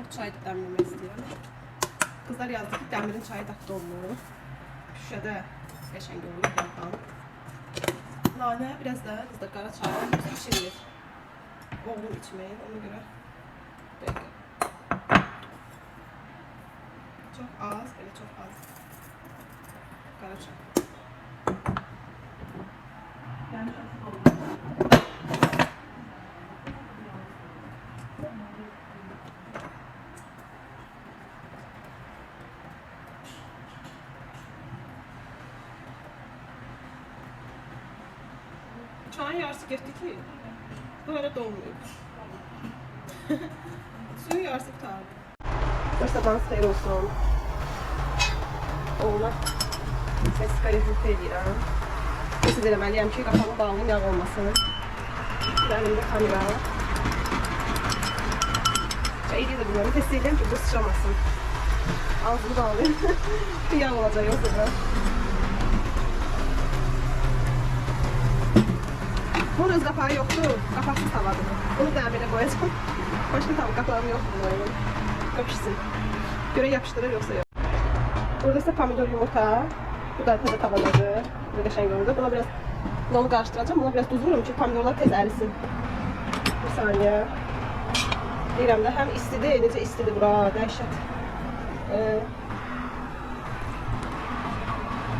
O çay da demlemek istiyorum. Kızlar yazdı ki demirin çayı da donlu. Şüşədə qəşəng olur yaddan. Nane biraz da kızlar qara çay içilir. Oğlum içmeyin ona göre. Çok az, böyle çok az. Qara çay. Yani çok oldu. Çayın yarısı getdi ki, böyle dolmuyor. Suyun yarısı tutardı. Sabahınız xeyir olsun. Oğluna səs qariflik edirəm. Siz eləməliyəm ki, qapağımı bağlayım, yağ olmasın. Əlimdə kamera. Çayı da bilmirəm, test edirəm ki, bu sıçramasın. Ağzını bağlayım. Bir yağ olacaq yoxsa da. Bunun öz qapağı yoxdur, qapaqsız tavadır. Bunu dəmirə qoyacağım. Başqa tava qapağım yoxdur bunun. Yapışsın. Göre yapıştırır yoksa yok. Burada ise pomidor yumurta. Bu da tadı tavaladı. Burada qəşəng oldu. Buna biraz bunu qarışdıracağım. Buna biraz duz vururum ki pomidorlar tez ərisin. Bir saniye. Deyirəm də həm istidir, necə istidir bura, dəhşət. Ee,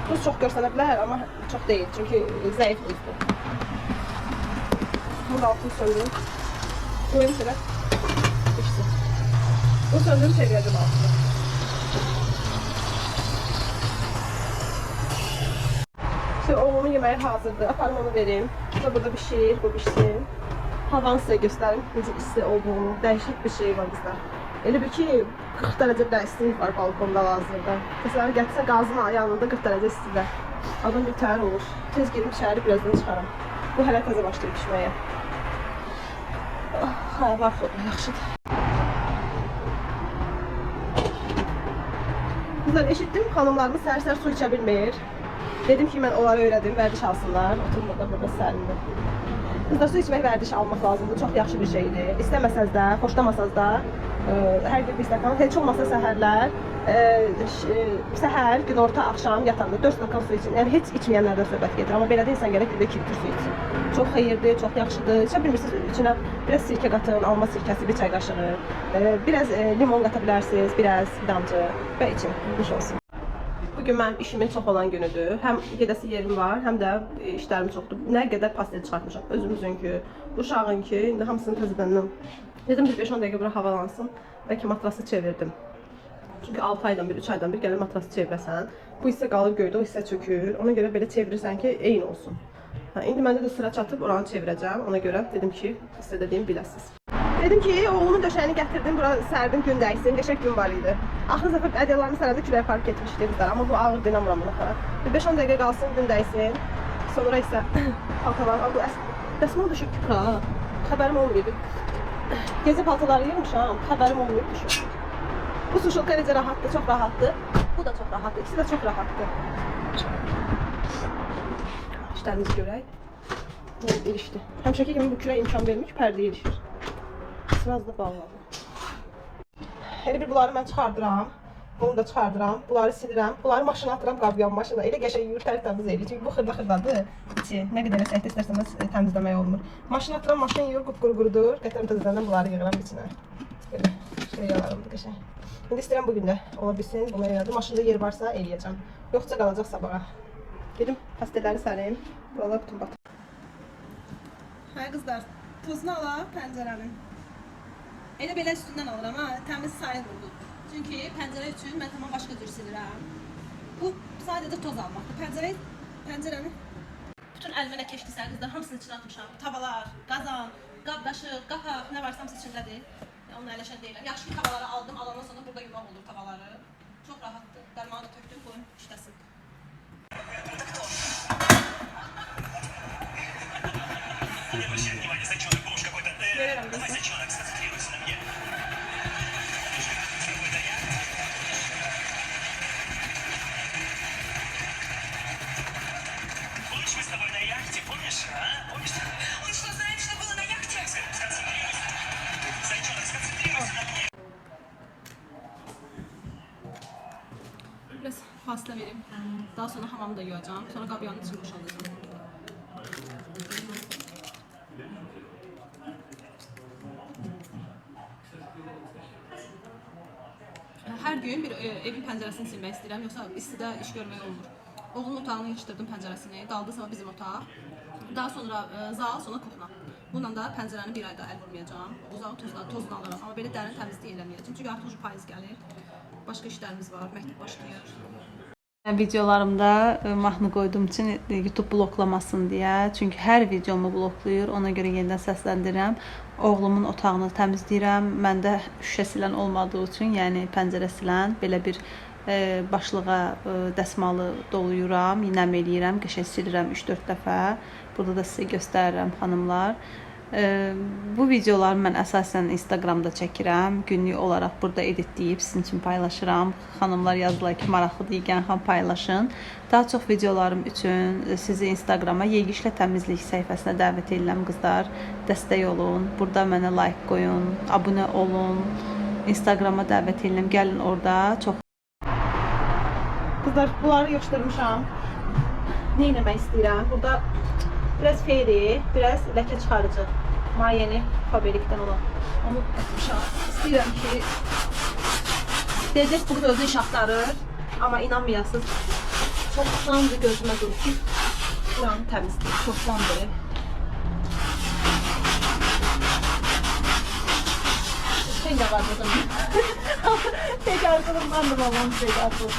Tuz çox görsənə bilər, amma çox deyil. Çünki zəif duzdur. Bunun altını. Koyayım şöyle. Pişsin. Bu söndürüp çevireceğim altını. Şimdi oğlumun yemeği hazırdır. Aparım onu vereyim. Bu da burada pişir, bu pişsin. Havanı size göstereyim. Necə isti olduğunu. Dəhşət bir şey var bizdə. Elə bir ki 40 dərəcə bir istilik var balkonda hazırda. Məsələn, gətsə qazın yanında 40 dərəcə istidə. Adam bir təhər olur. Tez gedib içəri birazdan çıxaram. Bu hələ təzə başlayıb pişməyə. Hə, var xodla, yaxşıdır. Kızlar eşittim hanımlarımız səhər-səhər su içə bilmir. Dedim ki mən onlara öyrədim, vərdiş alsınlar. Oturun burada burada sərindir. Kızlar su içmək vərdiş almaq lazımdır. Çox yaxşı bir şeydir. İstəməsəz də, xoşlamasaz da hər gün bir stəkan, heç olmasa səhərlər ş- ə, səhər, günorta, axşam yatanda 4 stəkan su için. Yəni heç içməyənlərdən söhbət gedir. Amma belə də insan gərək bir də 2 litr su içsin. Çox xeyirdir, çox yaxşıdır. İçə bilmirsiniz, içinə biraz sirkə qatın, alma sirkəsi, bir çay qaşığı, ə, biraz limon qata bilərsiniz, biraz damcı və için. Nuş olsun. Bugün mənim işimin çox olan günüdür. Həm gedəsi yerim var, həm də e, işlərim çoxdur. Nə qədər pastel çıxartmışam. Özümüzünkü, uşağınki, indi hamısını təzədəndən. Dedim bir 5-10 dəqiqə bura havalansın. Bəlkə matrası çevirdim. Çünki 6 aydan bir, 3 aydan bir gəlir matrası çevirəsən. Bu hissə qalır göydə, o hissə çökür. Ona görə belə çevirirsən ki, eyni olsun. Hə, indi məndə də sıra çatıb oranı çevirəcəm. Ona görə dedim ki, sizə dediyim biləsiniz. Dedim ki, oğlumun döşəyini gətirdim, bura sərdim gün dəysin, qəşəng gün var idi. Axır dəfə ədyallarını sərəndə küləyə park etmişdi qızlar, amma bu ağır dinamıram buna xara. Bir 5-10 dəqiqə qalsın, gün dəysin. Sonra isə paltalar, bu əs dəsmal düşüb küpra. Xəbərim olmayıb. Gezi paltaları yığmışam, xəbərim olmayıb düşüb. Bu suşulka necə rahatdır, çox rahatdır. Bu da çox rahatdır, ikisi də çox rahatdır. İşlərimizi görək. Bu ilişdi. Həmişəki kimi bu kürə imkan vermiş, pərdə ilişir. Biraz da bağladım. Elə bir bunları mən çıxardıram. Bunu da çıxardıram. Bunları silirəm. Bunları maşına atıram qabyan maşına. Elə qəşəng yuyur, tərtəmiz eləyir. Çünki bu xırda xırdadır. İçi nə qədər əsəhət istərsən də təmizləmək olmur. Maşına atıram, maşın yuyur, qupquru qurudur. Gətirəm təzədən bunları yığıram içinə. Belə şey yalarımdır qəşəng. İndi istəyirəm bu gün də ola bilsin. Buna yaradım. Maşında yer varsa eləyəcəm. Yoxsa qalacaq sabaha. Gedim pastelləri sərəyim. Buralar bütün batır. Hə qızlar, tozunu ala pəncərənin. Elə belə üstündən alıram ha, təmiz sayılmır. Çünki pəncərə üçün mən tamam başqa cür silirəm. Bu sadəcə toz almaqdır. Pəncərə pəncərəni bütün əlimə nə keçdisə qızlar hamısını içinə atmışam. Tavalar, qazan, qab daşı, qapaq, nə varsa hamısı içindədir. Onunla əyləşən deyiləm. Yaxşı ki, tavaları aldım, alandan sonra burada yumaq olur tavaları. Çox rahatdır. Dərmanı da tökdüm, qoyun işləsin. Vererəm, vererəm. Fasilə verib. Daha sonra hamamı da yuyacağam. Sonra qabyanın içini boşaldacağım. Hər gün bir e, evin pəncərəsini silmək istəyirəm, yoxsa istidə iş görmək olmur. Oğlun otağını yığışdırdım pəncərəsini, qaldı sonra bizim otaq. Daha sonra e, zal, sonra kuxna. Bununla da pəncərəni bir ayda əl vurmayacağam. Uzağı tozla, tozla alaram. Amma belə dərin təmizlik eləməyəcəm. Çünki artıq payız gəlir. Başqa işlərimiz var, məktub başlayır. Videolarımda e, mahnı qoyduğum üçün e, YouTube bloklamasın deyə. Çünki hər videomu bloklayır. Ona görə yenidən səsləndirirəm. Oğlumun otağını təmizləyirəm. Məndə şüşə silən olmadığı üçün, yəni pəncərə silən belə bir e, başlığa e, dəsmalı doluyuram, nəm eləyirəm, qəşəng silirəm 3-4 dəfə. Burada da sizə göstərirəm xanımlar. Bu videoları mən əsasən Instagramda çəkirəm. Günlük olaraq burada editləyib sizin üçün paylaşıram. Xanımlar yazdılar ki, maraqlıdır, Yegən xan paylaşın. Daha çox videolarım üçün sizi Instagrama Yegişlə təmizlik səhifəsinə dəvət edirəm qızlar. Dəstək olun. Burada mənə like qoyun, abunə olun. Instagrama dəvət edirəm. Gəlin orada çox Kızlar bunları yığışdırmışam. Ne eləmək istəyirəm? Burada biraz feyri, biraz ləkə çıxarıcı. Mayeni Faberic'dən olan. Onu atmışam. İstəyirəm ki Deyəcək bu özü iş axtarır. Amma inanmayasınız. Çoxdandır gözümə durur ki buranı təmizləyir. Çoxdandır. Tek ağacıdım. Tek ağacıdım da babam tek ağacıdım.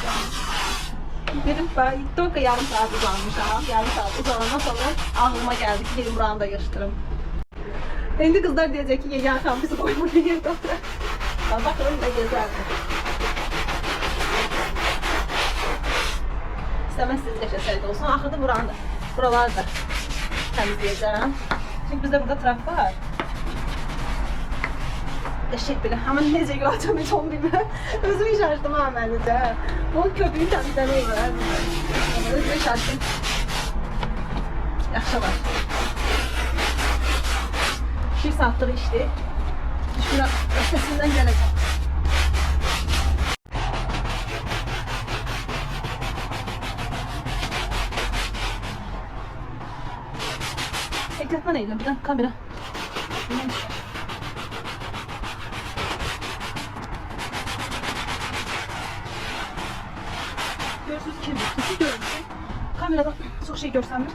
Dedim ben ilk dakika yarım saat uzanmışam. Yarım saat uzanana sonra ağlıma geldi ki dedim buranı da yırıştırım. Şimdi kızlar diyecek ki Yegen bizi koy buraya yerde oturar. Ya bakalım ne gezer mi? İstemezsiniz yaşasaydı olsun. Ahırda buranı da, buraları da temizleyeceğim. Çünkü bizde burada trafik var. Eşek bile. Ama nece göreceğim hiç onu bilmem. Özümü şaştım ha ben de. Bu köpüğün temizlemeyi var. Özümü şaştım. Yaxşılar. Bir saatlik işti. Şura ötesinden geleceğim. Ekletme neyle? Bir dakika kamera. Neymiş? Görsünüz ki bir görüntü. Kamerada çok şey görsenmir ki.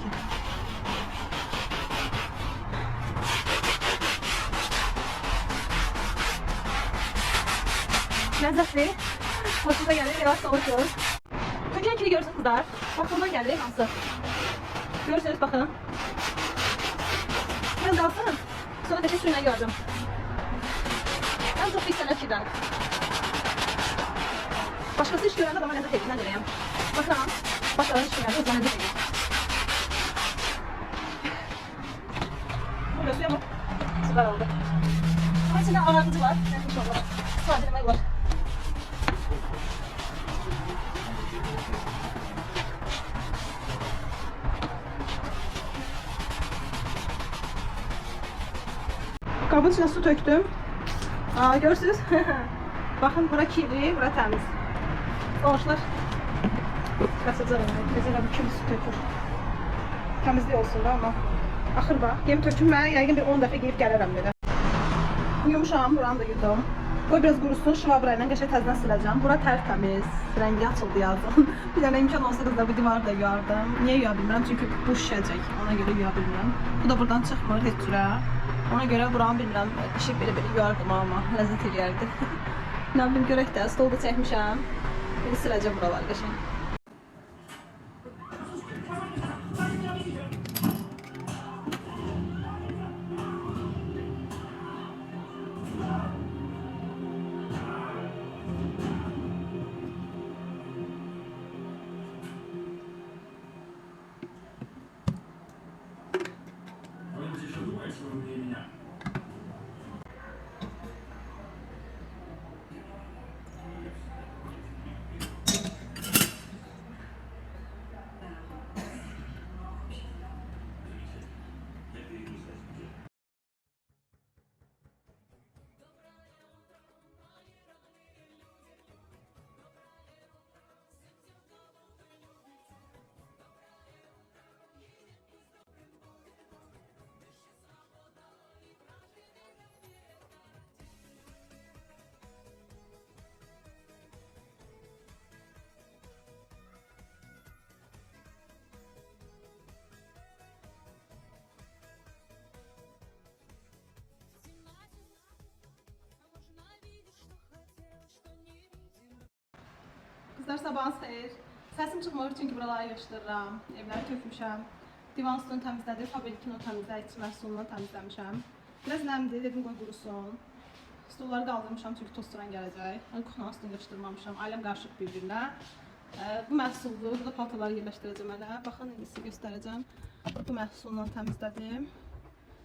Lezzetli. Hoşuna gelir. Yavaş çalışıyoruz. Çünkü ikili görürsünüz kızlar. Bak buradan geldi nasıl. Görürsünüz bakın. Biraz dalsın. Sonra deşe suyuna gördüm. Ben çok bir senetçiden. Başkası iş gören adama lezzet edilen göreyim. Bakın. Başkaları iş gören adama lezzet ediyor. Burada suya bak. Süper oldu. Ama içinde ağırlıcı var. Nefis oldu. Sadece var. Kabın içine su töktüm. Aa görürsünüz. Bakın bura kirli, bura temiz. Sonuçlar kaçacağım. Mesela bu kim su tökür. Temizliği olsun da ama. Axır bax, gem töküm mən yəqin bir 10 dəfə geyib gələrəm belə. Yumuşam, buranı da yudum. Qoy biraz qurusun, şvabra ilə qəşəng təzədən siləcəm. Bura tərtəmiz, rəngi açıldı yazın. bir dənə imkan olsa qızlar bu divarı da yuyardım. Niyə yuya bilmirəm? Çünki bu şişəcək. Ona görə yuya bilmirəm. Bu da buradan çıxmır heç cürə. Ona görə buranı bilmirəm. İşi belə-belə yuyardım amma ləzzət eləyərdi. nə bilim görək də, stolda çəkmişəm. Bir siləcəm buraları qəşəng. Qızlar sabahınız xeyir. Səsim çıxmır çünki buraları yığışdırıram. Evləri tökmüşəm. Divan stolunu təmizlədim. Fabrikini o təmizləyici məhsulundan təmizləmişəm. Biraz nəmdir, dedim qoy qurusun. Stolları qaldırmışam çünki tosturan gələcək. Mən kuxanın üstünü yığışdırmamışam. Ailəm qarışıq bir-birinə. Bu məhsuldur. Burada paltarları yerləşdirəcəm hələ. Baxın indi sizə göstərəcəm. Bu məhsulla təmizlədim.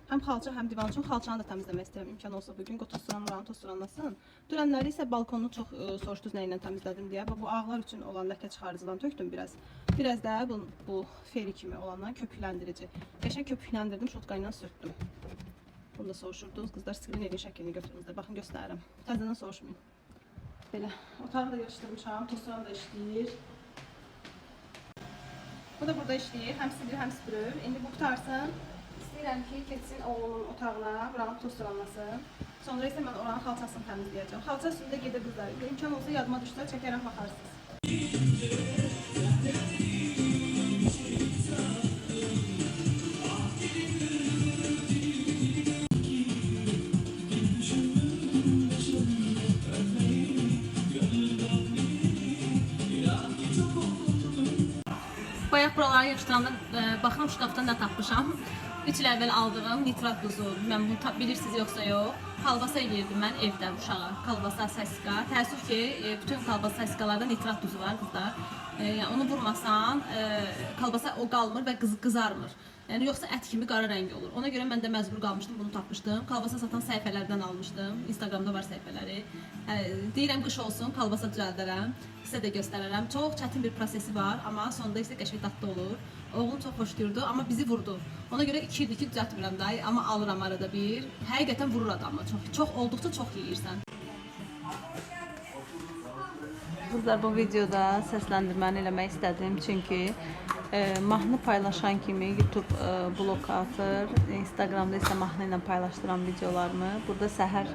Həm xalça, həm divan üçün xalçanı da təmizləmək istəyirəm. İmkan olsa bu gün qoy tosturan buranı tosturanlasın. Dünənləri isə balkonu çox ə, soruşdunuz nə ilə təmizlədim deyə. Bu ağlar üçün olan ləkə çıxarıcıdan tökdüm biraz. Biraz da bu, bu feri kimi olandan köpükləndirici. Qəşəng köpükləndirdim, şotqa ilə sürtdüm. Bunu da soruşurdunuz. Qızlar skrinerin şəklini götürünüzlər. Baxın göstərirəm. Təzədən soruşmayın. Belə. Otağı da yığışdırmışam. Tosturan da işləyir. Bu da burada işləyir. Həm silir, həm süpürür. İndi bu qutarsın. İstəyirəm ki, keçsin oğlumun otağına, buranı tosturanlasın. Sonra isə mən oranın xalçasını təmizləyəcəm. Xalça üstündə gedir qızlar. İmkan olsa yadıma düşsə çəkərəm baxarsınız. Bayaq buraları yığışdıranda e, baxıram şkafdan nə tapmışam. 3 il əvvəl aldığım nitrat duzu. Mən bunu bilirsiniz yoxsa yox. Kalbasa eləyirdim mən evdə uşağa. Kalbasa saska. Təəssüf ki, e, bütün kalbasa saskalarda nitrat duzu var qızlar. E, onu vurmasan, e, kalbasa o qalmır və qız qızarmır. Yəni yoxsa ət kimi qara rəng olur. Ona görə mən də məcbur qalmışdım, bunu tapmışdım. Kalbasa satan səhifələrdən almışdım. Instagramda var səhifələri. Deyirəm qış olsun, kalbasa düzəldərəm. Sizə də göstərərəm. Çox çətin bir prosesi var, amma sonunda isə qəşəng dadlı olur. Oğlum çox xoşlayırdı, amma bizi vurdu. Ona görə 2 ildir ki, düzəltmirəm day, amma alıram arada bir. Həqiqətən vurur adamı. Çox çox olduqca çox yeyirsən. Qızlar bu videoda səsləndirməni eləmək istədim çünki e, mahnı paylaşan kimi YouTube e, blok atır, Instagramda isə mahnı ilə paylaşdıran videolarımı. Burada səhər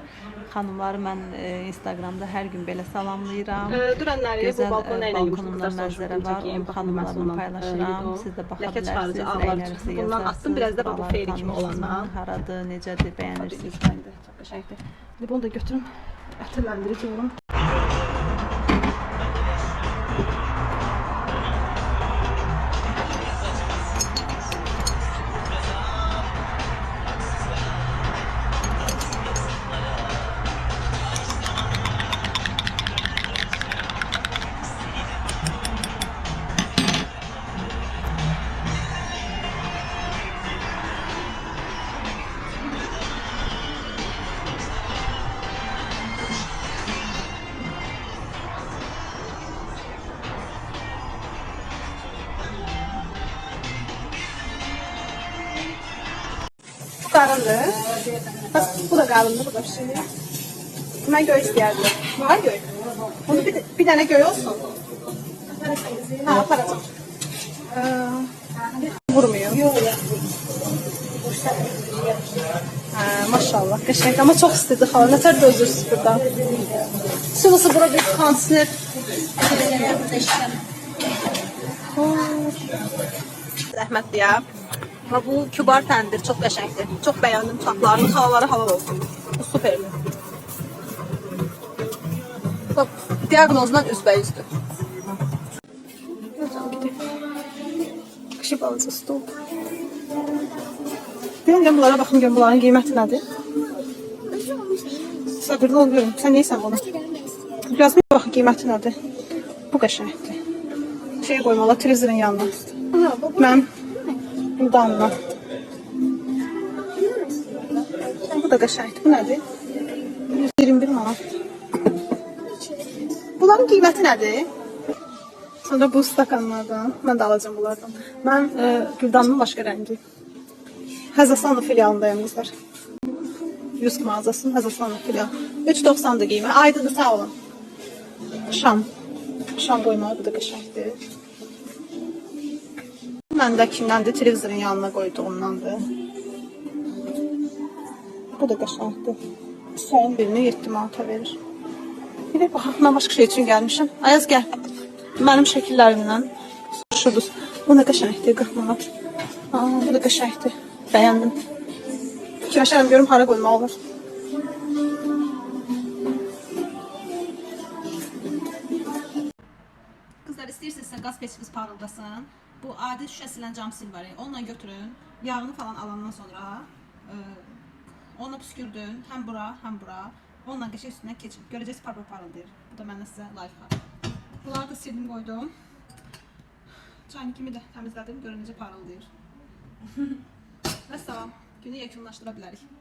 xanımları mən e, Instagramda hər gün belə salamlayıram. Dünənləri bu Gözəl balkon e, ilə balkonumdan mənzərə var, onun xanımlarını paylaşıram. Siz də baxa bilərsiniz, üçün. Bundan attım, biraz da bu feyri kimi olandan. Haradır, necədir, bəyənirsiniz? Çox qəşəngdir. İndi bunu da götürüm. Ətirləndirici qarındır. Bax, bu da qarındır, bu da bir şey. Mən göy istəyərdim. Var göy. Bunu bir, bir dənə göy olsun. Ha, aparacam. Ee, vurmuyor. Yok. Ha, maşallah, qəşəng. Amma çox istidir xala. Nətər dözürsüz buradan? Sıvısı bura bir konsner. Rəhmətli Və bu kübar təndir çox qəşəngdir. Çox bəyəndim çatlarını, xalaları halal olsun. Bu superdir. Bax, diaqnozdan üzbəyüzdür. Qışı balaca stol. Gör bunlara baxın gör bunların qiyməti nədir? Sabırlı ol görüm. Sən neysən bunu? Yazma baxın qiyməti nədir? Bu qəşəngdir. Şey qoymalı televizorun yanına. Mən Damla. Bu da qəşəngdir. Bu nədir? 121 manat. Bunların qiyməti nədir? Sonra bu stakanlardan. Mən də alacağım bunlardan. Mən e, Güldanın başqa rəngi. Həzəslanlı filialındayım qızlar. 100 mağazasının Həzəslanlı filialı. 3.90-dır qiymət. Aydıdır sağ olun. Şam. Şam qoymağı bu da qəşəngdir. Məndəkindəndir, televizorun yanına qoyduğumdandır. Bu da qəşəngdir. Son birini 7 manata verir. Bir də baxaq, mən şey üçün gəlmişəm. Ayaz gəl. Mənim şəkillərimdən soruşurdunuz. Bu nə qəşəngdir, 40 manat. Aa, bu da qəşəngdir. Bəyəndim. Fikirləşərəm görüm hara qoymaq olur. qaz peçimiz parıldasın. Bu adi şüşəsindən cam sil var. Onunla götürün. Yağını falan alandan sonra e, püskürdün. Həm bura, həm bura. Onunla qəşəng üstündən keçin. Görəcəksiniz par parıldayır. Bu da məndən sizə life hack. Bunları da sildim qoydum. Çaynikimi də təmizlədim. Görün necə parıldayır. Və salam. Günü yekunlaşdıra bilərik.